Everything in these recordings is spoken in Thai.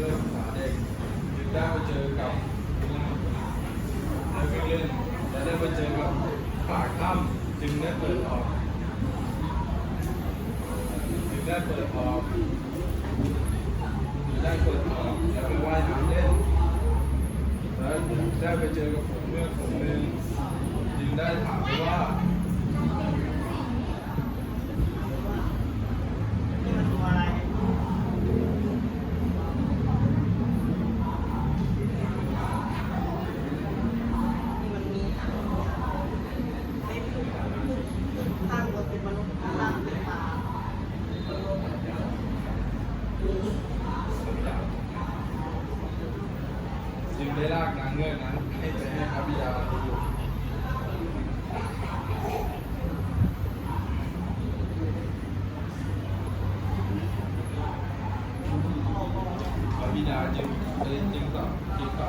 เริ่มขาเด็กจึงได้มาเจอกับนักวิ่งเล่นและได้มาเจอกับปากถ้ำจึงได้เปิดออกจึงได้เปิดออกจึงได้เปิดออกแล้วไปว่ายน้ำเล่นแล้วได้ไปเจอกับผมเมื่อผมหนึ่งจึงได้ถามว่า จริงกับที่กั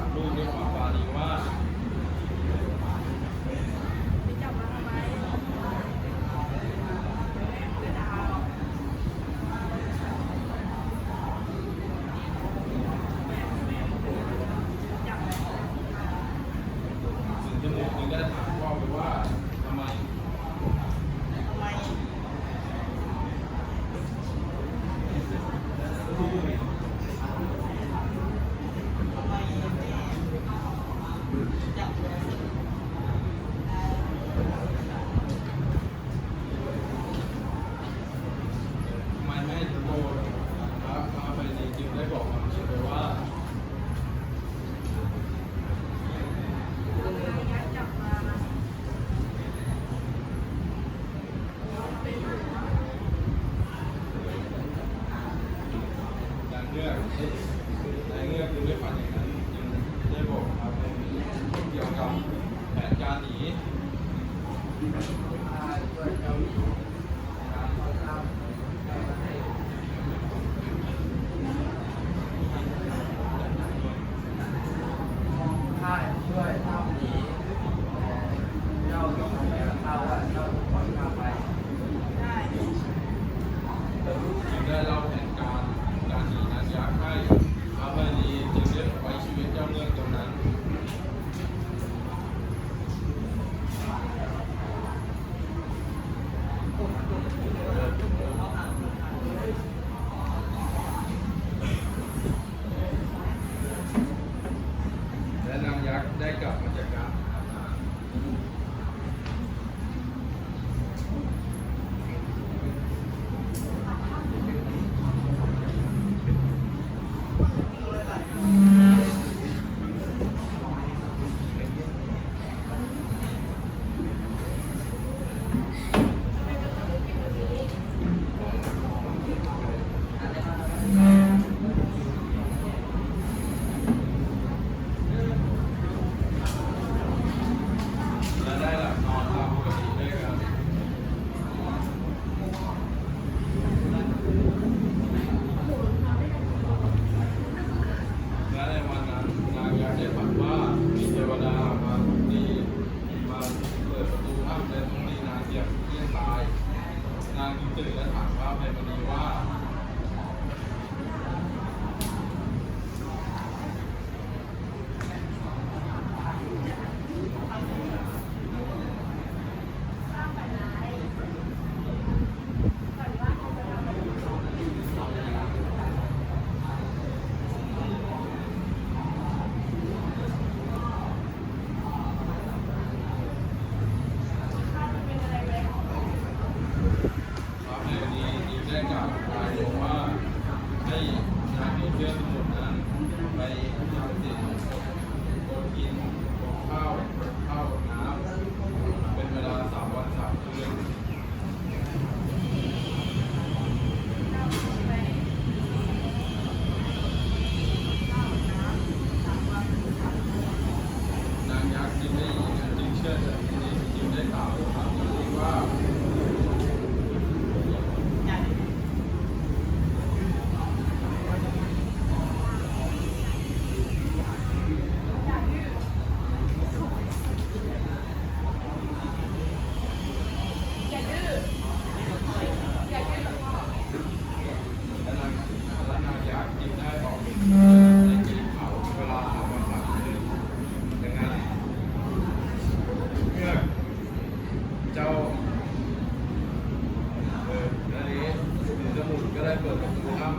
นะครับ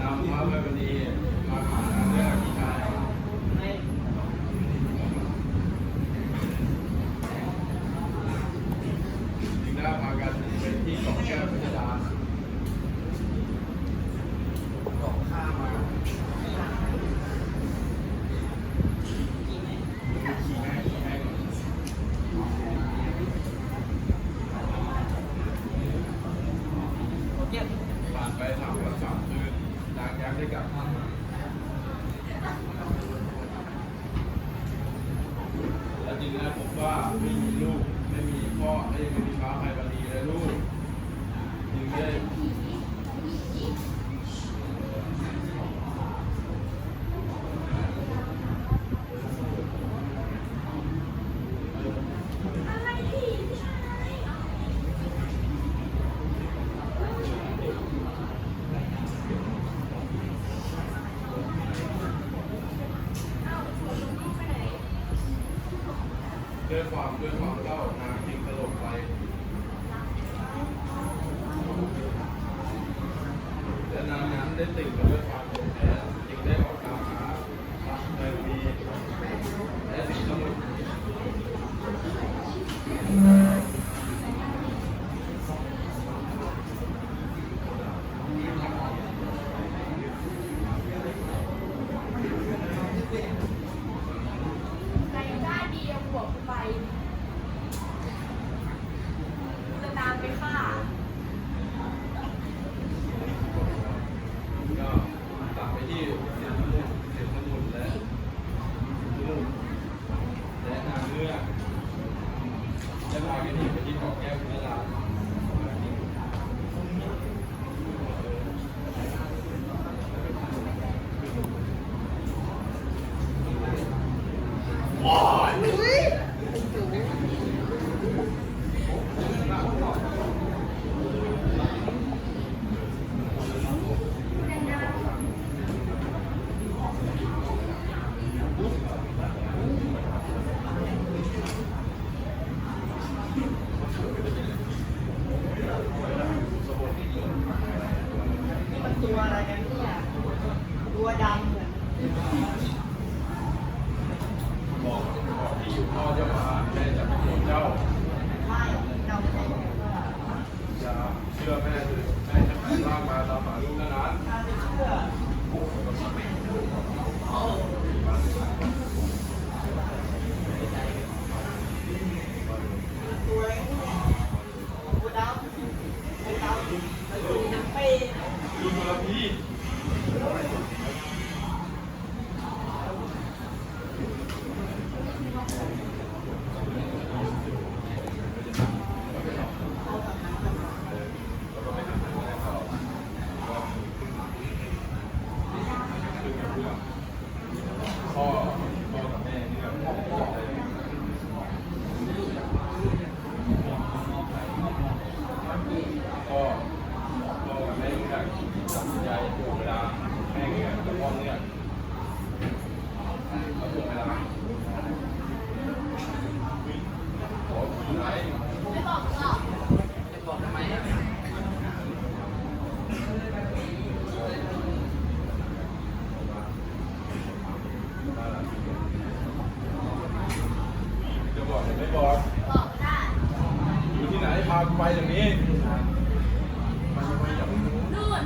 นำพระบารมีมาผ่านเรื่องที่การ ด้วยความด้วยความเล่าหาคิงตลกไปและน้ำน้ำได้ติ่กับด้วยความ ตัวอะไรกันเนี่ยตัวดำเหมือน ไม่บอกบอกได้อยู่ที่ไหนพาไปอย่างนี้มันจะไปอย่างนู่น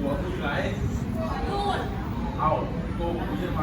หัวกูอยู่ไหนนู่นเอ้ากูอยู่ไหน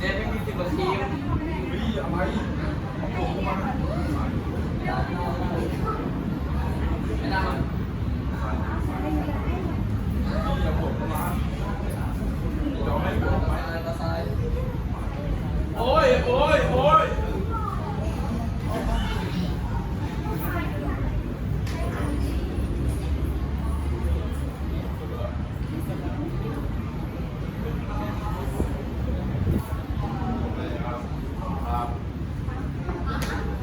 เดี๋ยวไม่มีสิบกว่าทีมวิ่งอะไรผมมาไม่ได้